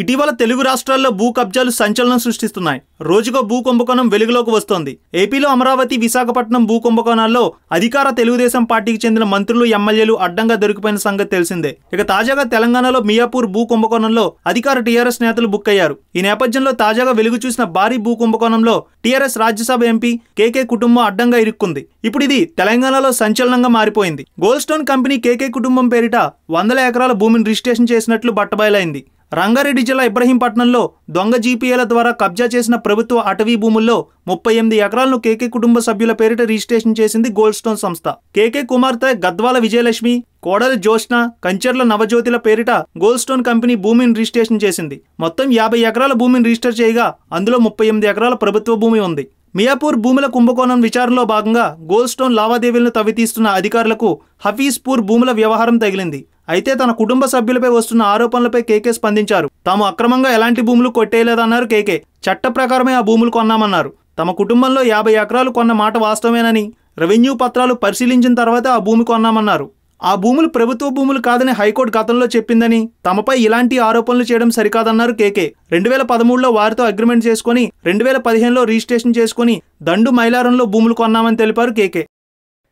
ఇటీవల తెలుగు రాష్ట్రాల్లో భూ కబ్జాలు సంచలనం సృష్టిస్తున్నాయి. రోజుకో భూ కుంభకోణం వెలుగులోకి వస్తోంది. ఏపీలో అమరావతి విశాఖపట్నం భూ కుంభకోణాల్లో అధికార తెలుగుదేశం పార్టీకి చెందిన మంత్రులు ఎమ్మెల్యేలు అడ్డంగా దొరికిపోయిన సంగతి తెలిసిందే. ఇక తాజాగా తెలంగాణలో మియాపూర్ భూ కుంభకోణంలో అధికార టీఆర్ఎస్ నేతలు బుక్ అయ్యారు. ఈ నేపథ్యంలో తాజాగా వెలుగు చూసిన భారీ భూ కుంభకోణంలో టీఆర్ఎస్ రాజ్యసభ ఎంపీ కేకే కుటుంబం అడ్డంగా ఇరుక్కుంది. ఇప్పుడు ఇది తెలంగాణలో సంచలనంగా మారిపోయింది. గోల్డ్ స్టోన్ కంపెనీ కేకే కుటుంబం పేరిట వందల ఎకరాల భూమిని రిజిస్ట్రేషన్ చేసినట్లు బట్టబయలైంది. రంగారెడ్డి జిల్లా ఇబ్రహీంపట్నంలో దొంగ జీపీఏల ద్వారా కబ్జా చేసిన ప్రభుత్వ అటవీ భూముల్లో ముప్పై ఎనిమిది ఎకరాలను కేకే కుటుంబ సభ్యుల పేరిట రిజిస్ట్రేషన్ చేసింది గోల్డ్ స్టోన్ సంస్థ. కేకే కుమార్తె గద్వాల విజయలక్ష్మి కోడల జోష్న కంచర్ల నవజ్యోతిల పేరిట గోల్డ్ స్టోన్ కంపెనీ భూమిని రిజిస్ట్రేషన్ చేసింది. మొత్తం యాభై ఎకరాల భూమిని రిజిస్టర్ చేయగా అందులో ముప్పై ఎనిమిది ఎకరాల ప్రభుత్వ భూమి ఉంది. మియాపూర్ భూముల కుంభకోణం విచారణలో భాగంగా గోల్డ్ స్టోన్ లావాదేవీలను తవ్వితీస్తున్న అధికారులకు హఫీజ్పూర్ భూముల వ్యవహారం తగిలింది. అయితే తన కుటుంబ సభ్యులపై వస్తున్న ఆరోపణలపై కేకే స్పందించారు. తాము అక్రమంగా ఎలాంటి భూములు కొట్టేయలేదన్నారు కేకే. చట్ట ప్రకారమే ఆ భూములు కొన్నామన్నారు. తమ కుటుంబంలో యాభై ఎకరాలు కొన్న మాట వాస్తవమేనని రెవెన్యూ పత్రాలు పరిశీలించిన తర్వాత ఆ భూమి కొన్నామన్నారు. ఆ భూములు ప్రభుత్వ భూములు కాదని హైకోర్టు గతంలో చెప్పిందని తమపై ఇలాంటి ఆరోపణలు చేయడం సరికాదన్నారు కేకే. రెండు వేల పదమూడులో వారితో అగ్రిమెంట్ చేసుకుని రెండు వేల పదిహేనులో రిజిస్ట్రేషన్ చేసుకుని దండు మైలారంలో భూములు కొన్నామని తెలిపారు కేకే.